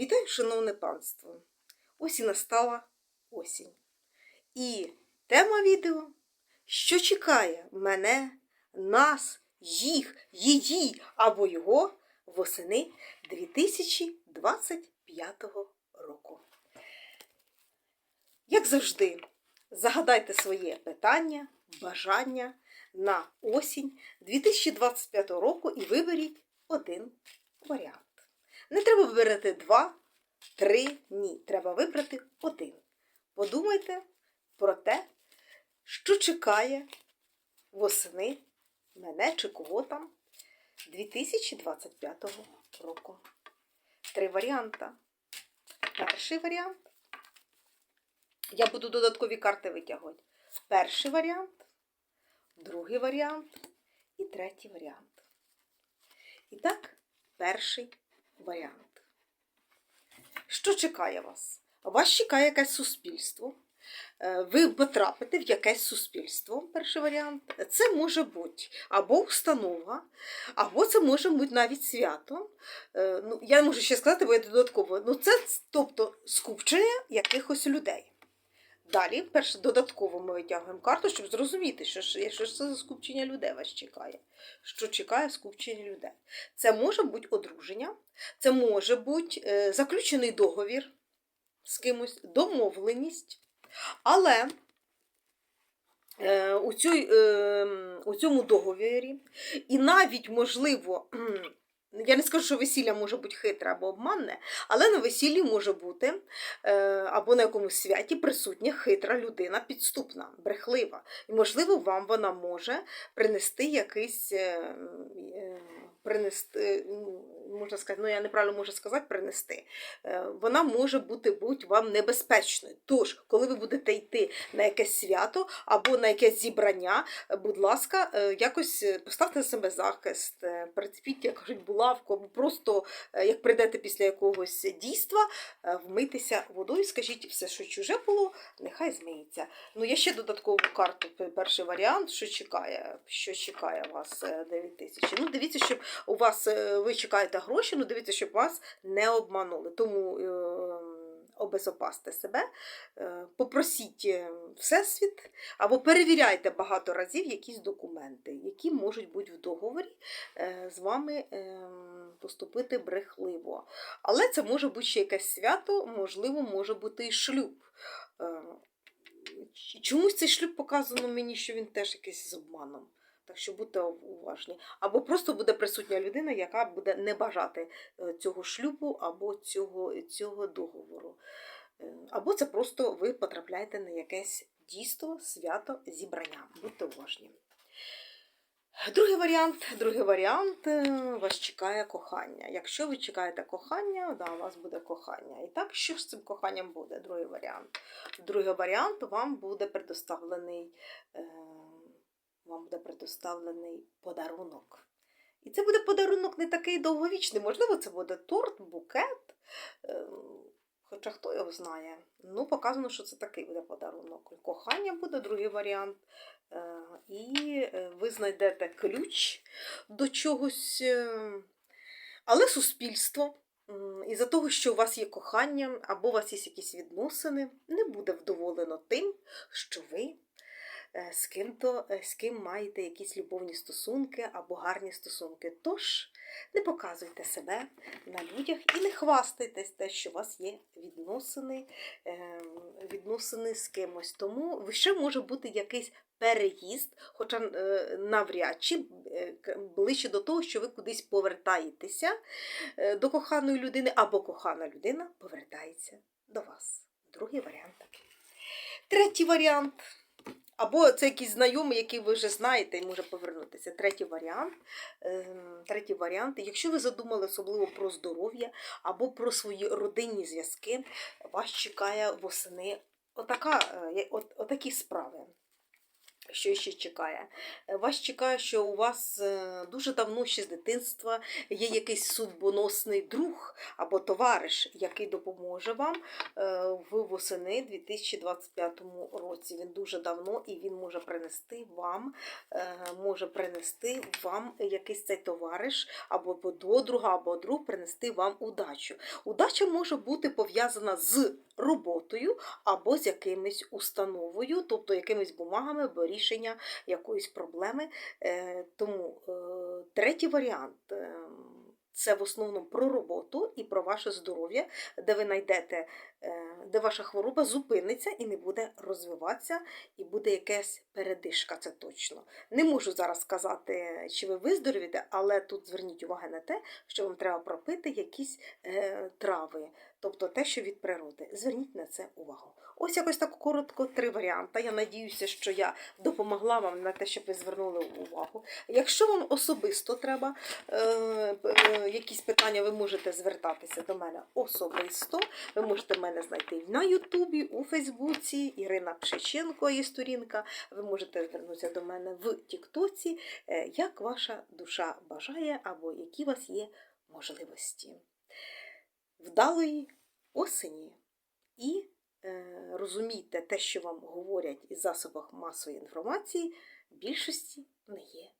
Вітаю, шановне панство! Ось і настала осінь. І тема відео, що чекає мене, нас, їх, її або його восени 2025 року. Як завжди, загадайте своє питання, бажання на осінь 2025 року і виберіть один варіант. Не треба вибирати два, три, ні. Треба вибрати один. Подумайте про те, що чекає восени мене чи кого там 2025 року. Три варіанти. Перший варіант. Я буду додаткові карти витягувати. Перший варіант, другий варіант і третій варіант. І так, перший варіант. Що чекає вас? Вас чекає якесь суспільство. Е, Ви потрапите в якесь суспільство, перший варіант. Це може бути або установа, або це може бути навіть свято. Е, Ну, я можу ще сказати, бо я додатково. Ну, це тобто скупчення якихось людей. Далі, перше, додатково ми витягуємо карту, щоб зрозуміти, що що це за скупчення людей вас чекає. Що чекає скупчення людей. Це може бути одруження, це може бути е, заключений договір з кимось, домовленість. Але е, у, цій, е, у цьому договірі, і навіть, можливо, я не скажу, що весілля може бути хитре або обманне, але на весіллі може бути е, або на якомусь святі присутня хитра людина, підступна, брехлива. І, можливо, вам вона може принести якийсь. е, е, Принести, можна сказати, ну я неправильно можу сказати, принести. Е, Вона може бути будь вам небезпечною. Тож, коли ви будете йти на якесь свято або на якесь зібрання, е, будь ласка, е, якось поставте на себе захист, прицепіть, як кажуть, булавку, або просто як прийдете після якогось дійства, вмитися водою, скажіть, все, що чуже було, нехай змиється. Ну, я ще додаткову карту, перший варіант, що чекає, що чекає вас 9 тисяч. Ну, дивіться, щоб у вас ви чекаєте гроші, ну дивіться, щоб вас не обманули. Тому е, обезопасьте себе, е, попросіть е, Всесвіт або перевіряйте багато разів якісь документи, які можуть бути в договорі е, з вами е, поступити брехливо. Але це може бути ще якесь свято, можливо, може бути і шлюб. Чомусь цей шлюб показано мені, що він теж якийсь з обманом. Так що будьте уважні. Або просто буде присутня людина, яка буде не бажати е, цього шлюбу або цього, цього договору. Е, Або це просто ви потрапляєте на якесь дійство, свято, зібрання. Будьте уважні. Другий варіант, другий варіант е, вас чекає кохання. Якщо ви чекаєте кохання, да, у вас буде кохання. І так, що з цим коханням буде? Другий варіант. Другий варіант вам буде предоставлений, вам буде предоставлений подарунок. І це буде подарунок не такий довговічний. Можливо, це буде торт, букет. е, Хоча хто його знає. Ну, показано, що це такий буде подарунок. Кохання буде другий варіант. Е, І е, ви знайдете ключ до чогось. Але суспільство, м, із-за того, що у вас є кохання, або у вас є якісь відносини, не буде вдоволено тим, що ви з ким-то, е, з ким маєте якісь любовні стосунки або гарні стосунки. Тож не показуйте себе на людях і не хвастайтесь те, що у вас є відносини, е, відносини з кимось. Тому ще може бути якийсь переїзд, хоча е, навряд чи е, ближче до того, що ви кудись повертаєтеся е, до коханої людини, або кохана людина повертається до вас. Другий варіант такий. Третій варіант. Або це якийсь знайомий, який ви вже знаєте і може повернутися. Третій варіант. Ем, Третій варіант. Якщо ви задумали особливо про здоров'я або про свої родинні зв'язки, вас чекає восени отака, е, от, отакі справи. Що ще чекає? Е, Вас чекає, що у вас е, дуже давно ще з дитинства є якийсь судьбоносний друг або товариш, який допоможе вам е, в восени 2025 році. Він дуже давно і він може принести вам, може принести вам якийсь цей товариш або подруга, або друг принести вам удачу. Удача може бути пов'язана з роботою або з якимось установою, тобто якимись бумагами або рішення якоїсь проблеми. Е, Тому е, третій варіант. е, Це в основному про роботу і про ваше здоров'я, де ви знайдете, де ваша хвороба зупиниться і не буде розвиватися, і буде якась передишка, це точно. Не можу зараз сказати, чи ви виздоровієте, але тут зверніть увагу на те, що вам треба пропити якісь е, трави, тобто те, що від природи. Зверніть на це увагу. Ось якось так коротко три варіанти. Я надіюся, що я допомогла вам на те, щоб ви звернули увагу. Якщо вам особисто треба е, е, якісь питання, ви можете звертатися до мене особисто. Ви можете мене знайти на Ютубі, у Фейсбуці, Ірина Пшеченко є сторінка. Ви можете звернутися до мене в Тіктоці, е, як ваша душа бажає або які у вас є можливості. Вдалої осені і е, розумійте те, що вам говорять із засобах масової інформації, більшості не є